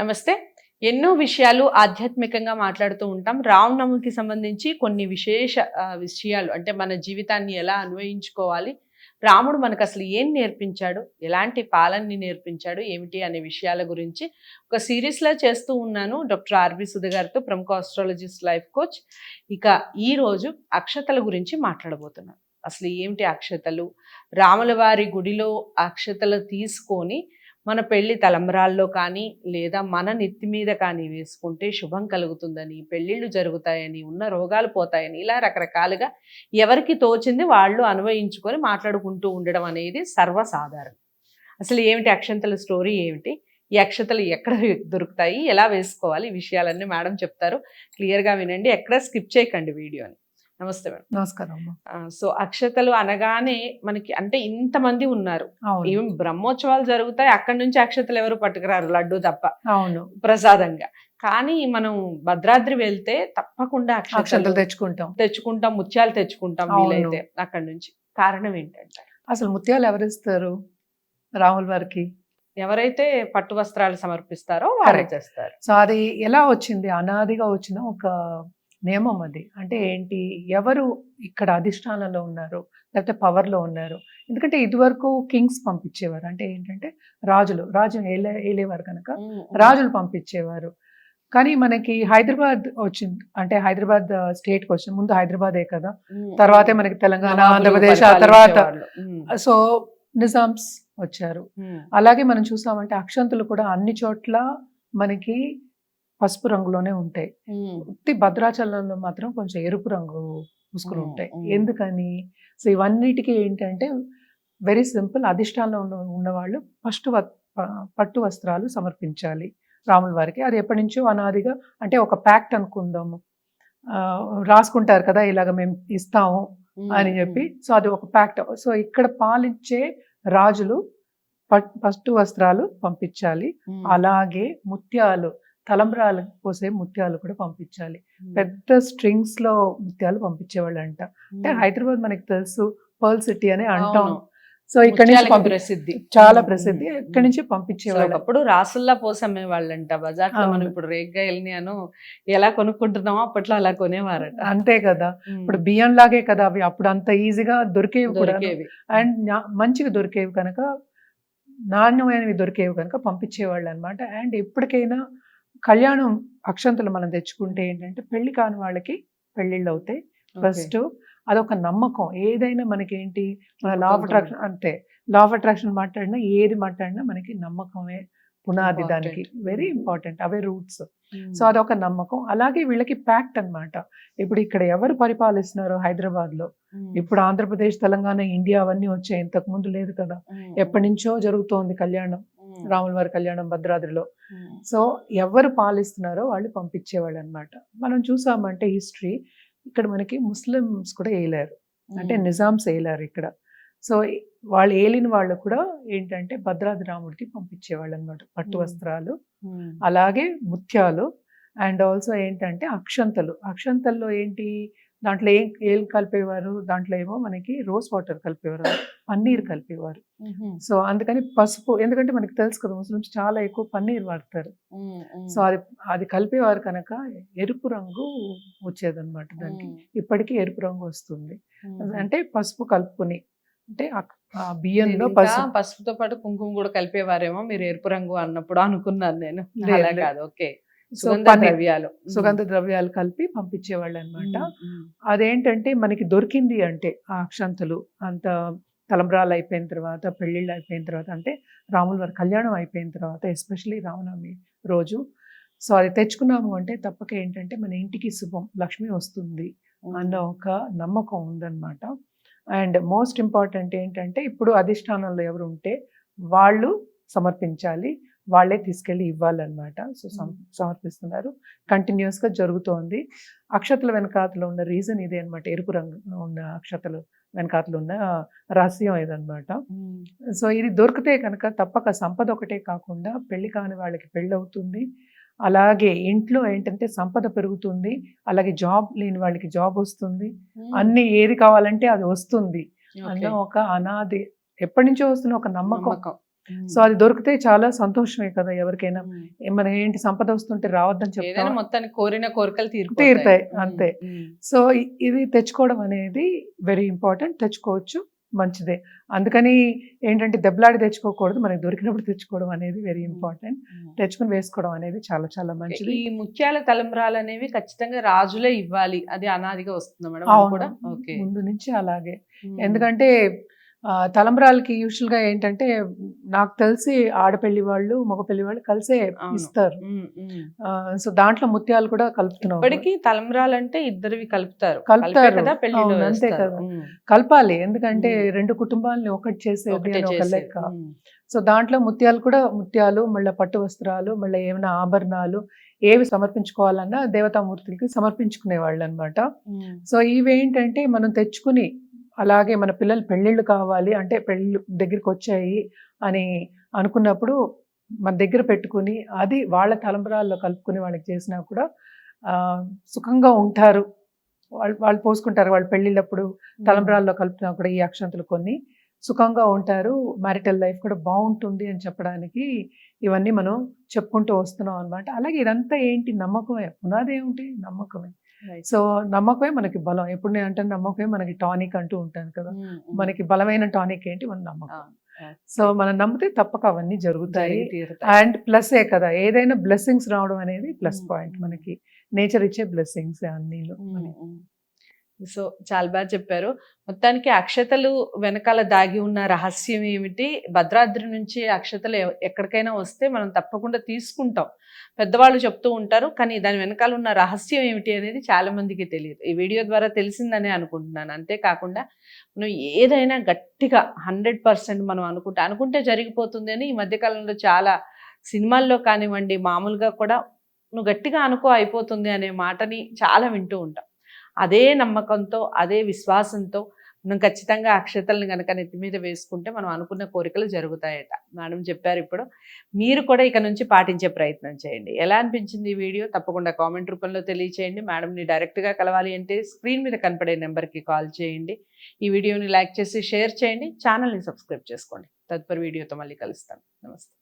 నమస్తే. ఎన్నో విషయాలు ఆధ్యాత్మికంగా మాట్లాడుతూ ఉంటాం. రామనవమికి సంబంధించి కొన్ని విశేష విషయాలు అంటే మన జీవితాన్ని ఎలా అన్వయించుకోవాలి రాముడు మనకు అసలు ఏం నేర్పించాడు ఎలాంటి పాలనని నేర్పించాడు ఏమిటి అనే విషయాల గురించి ఒక సిరీస్లా చేస్తూ ఉన్నాను. డాక్టర్ ఆర్బి సుధ గారితో ప్రముఖ ఆస్ట్రాలజిస్ట్ లైఫ్ కోచ్. ఇక ఈ రోజు అక్షతల గురించి మాట్లాడబోతున్నాను. అసలు ఏమిటి అక్షతలు? రాముల వారి గుడిలో అక్షతలు తీసుకొని మన పెళ్ళి తలంబరాల్లో కానీ లేదా మన నెత్తి మీద కానీ వేసుకుంటే శుభం కలుగుతుందని పెళ్ళిళ్ళు జరుగుతాయని ఉన్న రోగాలు పోతాయని ఇలా రకరకాలుగా ఎవరికి తోచింది వాళ్ళు అన్వయించుకొని మాట్లాడుకుంటూ ఉండడం అనేది సర్వసాధారణం. అసలు ఏమిటి అక్షంతల స్టోరీ ఏమిటి? ఈ అక్షతలు ఎక్కడ దొరుకుతాయి? ఎలా వేసుకోవాలి? ఈ విషయాలన్నీ మేడం చెప్తారు. క్లియర్గా వినండి. ఎక్కడ స్కిప్ చేయకండి వీడియోని. నమస్తే మేడం. నమస్కారం సో అక్షతలు అనగానే మనకి అంటే ఇంతమంది ఉన్నారు. ఏం బ్రహ్మోత్సవాలు జరుగుతాయి అక్కడి నుంచి అక్షతలు ఎవరు పట్టుకురారు లడ్డు తప్ప. అవును. ప్రసాదంగా. కానీ మనం భద్రాద్రి వెళ్తే తప్పకుండా అక్షంతలు తెచ్చుకుంటాం. తెచ్చుకుంటాం ముత్యాలు తెచ్చుకుంటాం. వీలైతే అక్కడి నుంచి. కారణం ఏంటంటే? అసలు ముత్యాలు ఎవరిస్తారు? రాముల వారికి ఎవరైతే పట్టు వస్త్రాలు సమర్పిస్తారో Correct. చేస్తారు సో అది ఎలా వచ్చింది? అనాదిగా వచ్చిన ఒక నియమం అది. అంటే ఏంటి? ఎవరు ఇక్కడ అధిష్టానంలో ఉన్నారు? లేకపోతే పవర్లో ఉన్నారు? ఎందుకంటే ఇదివరకు కింగ్స్ పంపించేవారు. అంటే ఏంటంటే రాజులు. రాజు ఏలే ఏలేవారు కనుక రాజులు పంపించేవారు. కానీ మనకి హైదరాబాద్ వచ్చింది. అంటే హైదరాబాద్ స్టేట్కి వచ్చింది ముందు హైదరాబాదే కదా. తర్వాతే. మనకి తెలంగాణ ఆంధ్రప్రదేశ్ ఆ తర్వాత సో నిజామ్స్ వచ్చారు. అలాగే మనం చూసామంటే అక్షంతులు కూడా అన్ని చోట్ల మనకి పసుపు రంగులోనే ఉంటాయి. భద్రాచలంలో మాత్రం కొంచెం ఎరుపు రంగు ముసుగులు ఉంటాయి. ఎందుకని? సో ఇవన్నిటికీ ఏంటంటే వెరీ సింపుల్ అధిష్టానంలో ఉన్న ఉన్నవాళ్ళు ఫస్ట్ పట్టు వస్త్రాలు సమర్పించాలి రాముల వారికి. అది ఎప్పటి నుంచో అనాదిగా అంటే ఒక ప్యాక్ట్ అనుకుందాము. రాసుకుంటారు కదా ఇలాగ మేము ఇస్తాము అని చెప్పి. సో అది ఒక ప్యాక్ట్. సో ఇక్కడ పాలించే రాజులు పట్- పట్టు వస్త్రాలు పంపించాలి. అలాగే ముత్యాలు. తలంబ్రాలు పోసే ముత్యాలు కూడా పంపించాలి. పెద్ద స్ట్రింగ్స్లో ముత్యాలు పంపించేవాళ్ళు అంట అంటే. హైదరాబాద్ మనకి తెలుసు పర్ల్ సిటీ అని అంటాం. సో ఇక్కడ నుంచి ప్రసిద్ధి. చాలా ప్రసిద్ధి. ఇక్కడి. నుంచి పంపించేవాళ్ళు. ఒకప్పుడు రాసుల్లా పోసమ్మే వాళ్ళంట బజార్ మనం. ఇప్పుడు రేగ్గాయల్ని అను ఎలా కొనుక్కుంటున్నామో అప్పట్లో అలా కొనేవారట. అంతే కదా. ఇప్పుడు బియ్యం లాగే కదా అవి. అప్పుడు అంత ఈజీగా దొరికేవి కూడా దొరికేవి. అండ్ మంచిగా దొరికేవి కనుక నాణ్యమైనవి దొరికేవి కనుక పంపించేవాళ్ళు అనమాట అండ్ ఎప్పటికైనా కళ్యాణం అక్షంతలు మనం తెచ్చుకుంటే ఏంటంటే పెళ్ళి కాని వాళ్ళకి పెళ్ళిళ్ళు అవుతాయి. ఫస్ట్ అదొక నమ్మకం. ఏదైనా మనకి ఏంటి మన లా ఆఫ్ అట్రాక్షన్ అంతే. లా ఆఫ్ అట్రాక్షన్ మాట్లాడినా ఏది మాట్లాడినా మనకి నమ్మకమే పునాది దానికి. వెరీ ఇంపార్టెంట్ అవే రూట్స్ ఉమ్, సో అదొక నమ్మకం. అలాగే వీళ్ళకి ప్యాక్ట్ అన్నమాట. ఇప్పుడు ఇక్కడ ఎవరు పరిపాలిస్తున్నారు హైదరాబాద్లో ఉమ్, ఇప్పుడు ఆంధ్రప్రదేశ్ తెలంగాణ ఇండియా అవన్నీ వచ్చాయి. ఇంతకు ముందు లేదు కదా. ఎప్పటి నుంచో జరుగుతోంది కళ్యాణం. రాముల వారి కళ్యాణం భద్రాద్రిలో. ఉమ్, సో ఎవరు పాలిస్తున్నారో వాళ్ళు పంపించేవాళ్ళు అనమాట మనం చూసామంటే హిస్టరీ ఇక్కడ మనకి ముస్లిమ్స్ కూడా వేయలేరు అంటే ఉమ్, నిజామ్స్ వేయలేరు ఇక్కడ. సో వాళ్ళు ఏలిన వాళ్ళు కూడా ఏంటంటే భద్రాద్రి రాముడికి పంపించేవాళ్ళు అనమాట పట్టు Hmm. వస్త్రాలు అలాగే ముత్యాలు అండ్ ఆల్సో ఏంటంటే అక్షంతలు. అక్షంతల్లో ఏంటి? దాంట్లో ఏం ఏం కలిపేవారు? దాంట్లో ఏమో మనకి రోజ్ వాటర్ కలిపేవారు. పన్నీర్ కలిపేవారు. సో అందుకని పసుపు ఎందుకంటే మనకి తెలుసు కదా ముస్లిమ్స్ చాలా ఎక్కువ పన్నీర్ వాడతారు. సో అది అది కలిపేవారు కనుక ఎరుపు రంగు వచ్చేదన్నమాట దానికి. ఇప్పటికీ ఎరుపు రంగు వస్తుంది. అంటే పసుపు కలుపుకొని అంటే బియ్యంలో పసుపు పసుపుతో పాటు కుంకుమ కూడా కలిపేవారేమో మీరు ఎరుపు రంగు అన్నప్పుడు అనుకున్నాను నేను. అలా. కాదు ఓకే. సుగంధ ద్రవ్యాలు. సుగంధ ద్రవ్యాలు కలిపి పంపించేవాళ్ళు అనమాట అదేంటంటే మనకి దొరికింది అంటే ఆ అక్షంతలు అంత తలంబ్రాలు అయిపోయిన తర్వాత పెళ్ళిళ్ళు అయిపోయిన తర్వాత అంటే రాముల వారి కళ్యాణం అయిపోయిన తర్వాత ఎస్పెషలీ రామనవమి రోజు. సో అది తెచ్చుకున్నాము అంటే తప్పక ఏంటంటే మన ఇంటికి శుభం లక్ష్మి వస్తుంది అన్న ఒక నమ్మకం ఉందన్నమాట. అండ్ మోస్ట్ ఇంపార్టెంట్ ఏంటంటే ఇప్పుడు అధిష్టానంలో ఎవరు ఉంటే వాళ్ళు సమర్పించాలి వాళ్ళే తీసుకెళ్ళి ఇవ్వాలన్నమాట. సో. సమర్పిస్తున్నారు. కంటిన్యూస్గా జరుగుతోంది. అక్షతల వెనకాతలో ఉన్న రీజన్ ఇదే అనమాట ఎరుపు రంగు ఉన్న అక్షతలు. వెనకాతలు ఉన్న రహస్యం ఇదన్నమాట. ఉమ్, సో ఇది దొరికితే కనుక తప్పక సంపద ఒకటే కాకుండా పెళ్ళి కాని వాళ్ళకి పెళ్ళి అవుతుంది అలాగే ఇంట్లో ఏంటంటే సంపద పెరుగుతుంది అలాగే జాబ్ లేని వాళ్ళకి జాబ్ వస్తుంది. అన్ని ఏది కావాలంటే అది వస్తుంది. అన్న ఒక అనాది ఎప్పటి నుంచో వస్తున్న ఒక నమ్మకం. సో అది దొరికితే చాలా సంతోషమే కదా ఎవరికైనా. మన ఏంటి సంపద వస్తుంటే రావద్దని ఏదైనా చెప్తాం మొత్తానికి కోరిన కోరికలు తీరుతాయి తీరుతాయి, అంతే. సో ఇది తెచ్చుకోవడం అనేది వెరీ ఇంపార్టెంట్ తెచ్చుకోవచ్చు మంచిదే. అందుకని ఏంటంటే దెబ్బలాడి తెచ్చుకోకూడదు మనకి దొరికినప్పుడు తెచ్చుకోవడం అనేది వెరీ ఇంపార్టెంట్ తెచ్చుకుని వేసుకోవడం అనేది చాలా చాలా మంచిది. ఈ ముత్యాల తలంబ్రాలు అనేవి ఖచ్చితంగా రాజులే ఇవ్వాలి. అది అనాదిగా వస్తుంది మేడం. కూడా? ముందు నుంచి అలాగే. ఎందుకంటే తలంబ్రాలకి యూజువల్గా ఏంటంటే నాకు తెలిసి ఆడపెళ్ళి వాళ్ళు మగ పెళ్ళి వాళ్ళు కలిసే. ఇస్తారు. సో దాంట్లో ముత్యాలు కూడా కలుపుతున్నాం ఇప్పటికీ తలంబ్రాలు అంటే ఇద్దరివి కలుపుతారు కలుపుతారు. కలిపే కదా అవును, అంతే. కదా. కలపాలి ఎందుకంటే. రెండు కుటుంబాలని ఒకటి చేసేది అని ఒక. లెక్క. సో దాంట్లో ముత్యాలు కూడా ముత్యాలు మళ్ళీ పట్టు వస్త్రాలు మళ్ళీ ఏమైనా ఆభరణాలు ఏవి సమర్పించుకోవాలన్నా దేవతామూర్తులకి సమర్పించుకునే వాళ్ళు అనమాట. సో ఇవేంటంటే మనం తెచ్చుకుని అలాగే మన పిల్లలు పెళ్ళిళ్ళు కావాలి అంటే పెళ్ళిళ్ళు దగ్గరికి వచ్చాయి అని అనుకున్నప్పుడు మన దగ్గర పెట్టుకుని అది వాళ్ళ తలంబరాల్లో కలుపుకుని వాళ్ళకి చేసినా కూడా సుఖంగా ఉంటారు. వాళ్ళు వాళ్ళు పోసుకుంటారు. వాళ్ళు పెళ్ళిళ్ళప్పుడు తలంబరాల్లో కలుపుతున్నా కూడా ఈ అక్షంతలు కొన్ని. సుఖంగా ఉంటారు. మ్యారిటల్ లైఫ్ కూడా బాగుంటుంది అని చెప్పడానికి ఇవన్నీ మనం చెప్పుకుంటూ వస్తున్నాం అనమాట అలాగే ఇదంతా ఏంటి? నమ్మకమే. పునాది ఏమిటి? నమ్మకమే. సో నమ్మకమే మనకి బలం. ఎప్పుడు నేను అంటే నమ్మకమే మనకి టానిక్ అంటూ ఉంటాను కదా. మనకి బలమైన టానిక్ ఏంటి? మన నమ్మకం. సో మనం నమ్మితే తప్పక అవన్నీ జరుగుతాయి. అండ్ ప్లస్ఏ కదా. ఏదైనా బ్లెస్సింగ్స్ రావడం అనేది ప్లస్ పాయింట్. మనకి. నేచర్ ఇచ్చే బ్లెస్సింగ్స్ అన్ని. సో చాలా బాగా చెప్పారు. మొత్తానికి అక్షతలు వెనకాల దాగి ఉన్న రహస్యం ఏమిటి? భద్రాద్రి నుంచి అక్షతలు ఎక్కడికైనా వస్తే మనం తప్పకుండా తీసుకుంటాం. పెద్దవాళ్ళు చెప్తూ ఉంటారు కానీ దాని వెనకాల ఉన్న రహస్యం ఏమిటి అనేది చాలా మందికి తెలియదు. ఈ వీడియో ద్వారా తెలిసిందనే అనుకుంటున్నాను. అంతేకాకుండా మనం ఏదైనా గట్టిగా హండ్రెడ్ పర్సెంట్ మనం అనుకుంటే అనుకుంటే జరిగిపోతుంది అని ఈ మధ్యకాలంలో చాలా సినిమాల్లో కానివ్వండి మామూలుగా కూడా నువ్వు గట్టిగా అనుకో అయిపోతుంది అనే మాటని చాలా వింటూ ఉంటాం. అదే నమ్మకంతో అదే విశ్వాసంతో మనం ఖచ్చితంగా అక్షతలను కనుక నెత్తి మీద వేసుకుంటే మనం అనుకున్న కోరికలు జరుగుతాయట. మేడం చెప్పారు ఇప్పుడు. మీరు కూడా ఇక నుంచి పాటించే ప్రయత్నం చేయండి. ఎలా అనిపించింది ఈ వీడియో? తప్పకుండా కామెంట్ రూపంలో తెలియచేయండి. మేడంని డైరెక్ట్గా కలవాలి అంటే స్క్రీన్ మీద కనపడే నెంబర్కి కాల్ చేయండి. ఈ వీడియోని లైక్ చేసి షేర్ చేయండి. ఛానల్ని సబ్స్క్రైబ్ చేసుకోండి. తదుపరి వీడియోతో మళ్ళీ కలుస్తాను నమస్తే.